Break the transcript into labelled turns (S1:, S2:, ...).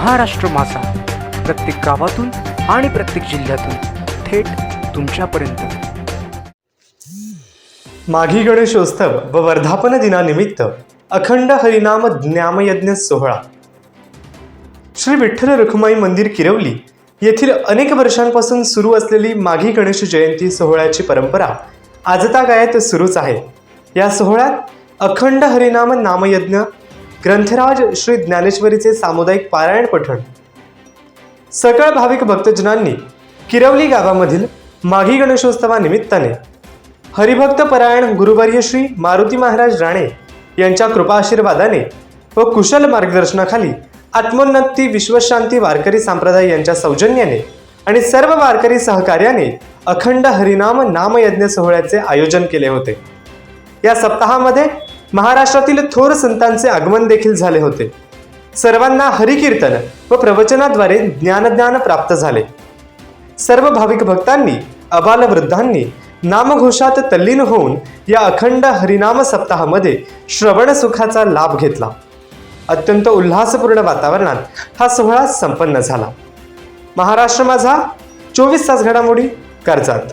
S1: महाराष्ट्र मासा प्रत्येक गावातून आणि प्रत्येक जिल्ह्यातून थेट तुमच्यापर्यंत.
S2: माघी गणेशोत्सव व वर्धापन दिनानिमित्त अखंड हरिनाम ज्ञामयज्ञ सोहळा. श्री विठ्ठल रखुमाई मंदिर किरवली येथील अनेक वर्षांपासून सुरू असलेली माघी गणेश जयंती सोहळ्याची परंपरा आजतागायत सुरूच आहे. या सोहळ्यात अखंड हरिनाम नामयज्ञ ग्रंथराज श्री ज्ञानेश्वरीचे सामुदायिक पारायण पठण. सकळ भाविक भक्तजनांनी किरवली गावामधील माघी गणेशोत्सवानिमित्ताने हरिभक्त परायण गुरुवर्य श्री मारुती महाराज राणे यांच्या कृपाशीर्वादाने व कुशल मार्गदर्शनाखाली आत्मोन्नती विश्वशांती वारकरी संप्रदाय यांच्या सौजन्याने आणि सर्व वारकरी सहकार्याने अखंड हरिनाम नामयज्ञ सोहळ्याचे आयोजन केले होते. या सप्ताहामध्ये महाराष्ट्रातील थोर संतांचे आगमन देखील झाले होते. सर्वांना हरिकीर्तन व प्रवचनाद्वारे ज्ञानज्ञान प्राप्त झाले. सर्व भाविक भक्तांनी अबालवृद्धांनी नामघोषात तल्लीन होऊन या अखंड हरिनाम सप्ताहामध्ये श्रवण सुखाचा लाभ घेतला. अत्यंत उल्हासपूर्ण वातावरणात हा सोहळा संपन्न झाला. महाराष्ट्र माझा चोवीस तास घडामोडी कर्जात